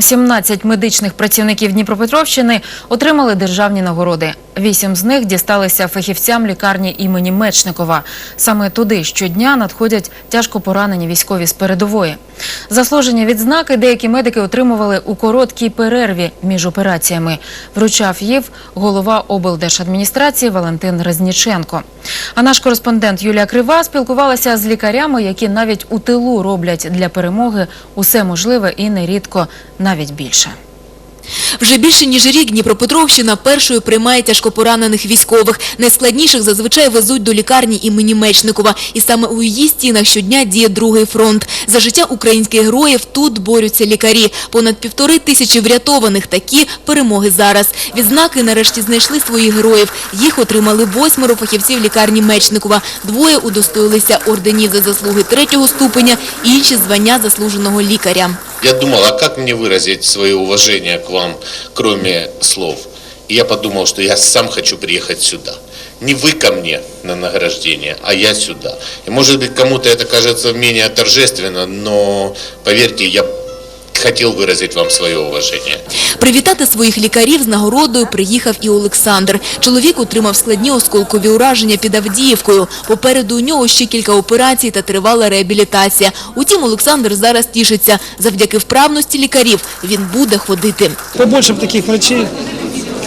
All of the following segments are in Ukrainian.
17 медичних працівників Дніпропетровщини отримали державні нагороди. Вісім з них дісталися фахівцям лікарні імені Мечникова. Саме туди щодня надходять тяжко поранені військові з передової. Заслужені відзнаки деякі медики отримували у короткій перерві між операціями. Вручав їх голова облдержадміністрації Валентин Резніченко. А наш кореспондент Юлія Крива спілкувалася з лікарями, які навіть у тилу роблять для перемоги усе можливе і нерідко навіть більше. Вже більше ніж рік Дніпропетровщина першою приймає тяжкопоранених військових. Найскладніших зазвичай везуть до лікарні імені Мечникова. І саме у її стінах щодня діє другий фронт. За життя українських героїв тут борються лікарі. Понад півтори тисячі врятованих. Такі перемоги зараз. Відзнаки нарешті знайшли своїх героїв. Їх отримали восьмеро фахівців лікарні Мечникова. Двоє удостоїлися орденів за заслуги третього ступеня, інші – звання заслуженого лікаря. Я думал, а как мне выразить свое уважение к вам, кроме слов? И я подумал, что я сам хочу приехать сюда. Не вы ко мне на награждение, а я сюда. И может быть кому-то это кажется менее торжественно, но поверьте, я хотел выразить вам свое уважение. Привітати своїх лікарів з нагородою приїхав і Олександр. Чоловік отримав складні осколкові ураження під Авдіївкою. Попереду у нього ще кілька операцій та тривала реабілітація. Утім, Олександр зараз тішиться. Завдяки вправності лікарів він буде ходити. Побольше бы таких врачей,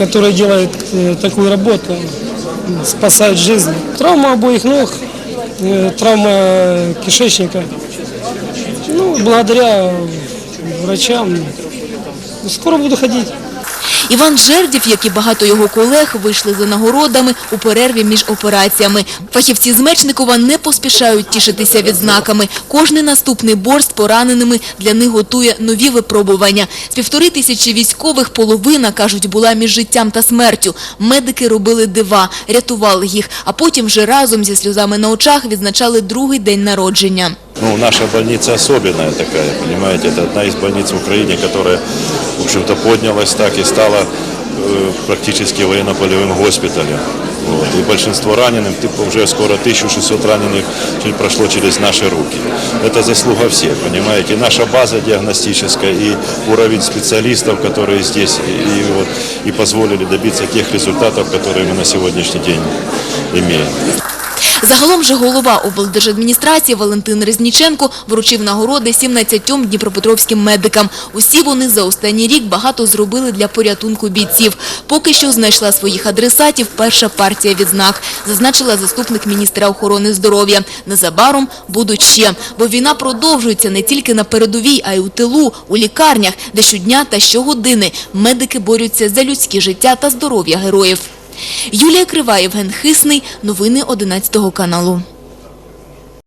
которые делают э, такую работу, м, спасают жизни. Травма обоих ног, э, травма кишечника. Ну, благодаря врачам скоро буду ходить. Іван Жердів, як і багато його колег, вийшли за нагородами у перерві між операціями. Фахівці з Мечникова не поспішають тішитися відзнаками. Кожний наступний борт з пораненими для них готує нові випробування. З півтори тисячі військових половина, кажуть, була між життям та смертю. Медики робили дива, рятували їх, а потім вже разом зі сльозами на очах відзначали другий день народження. Ну, наша больница особенная такая, понимаете, это одна из больниц в Украине, которая, в общем-то, поднялась так и стала э, практически военно-полевым госпиталем. Вот. И большинство раненых, типа уже скоро 1600 раненых чуть прошло через наши руки. Это заслуга всех, понимаете. И наша база диагностическая, и уровень специалистов, которые здесь, и, и вот, и позволили добиться тех результатов, которые мы на сегодняшний день имеем. Загалом же голова облдержадміністрації Валентин Резніченко вручив нагороди 17 дніпропетровським медикам. Усі вони за останній рік багато зробили для порятунку бійців. Поки що знайшла своїх адресатів перша партія відзнак, зазначила заступник міністра охорони здоров'я. Незабаром будуть ще, бо війна продовжується не тільки на передовій, а й у тилу, у лікарнях, де щодня та щогодини медики борються за людське життя та здоров'я героїв. Юлія Крива, Євген Хисний. Новини 11 каналу.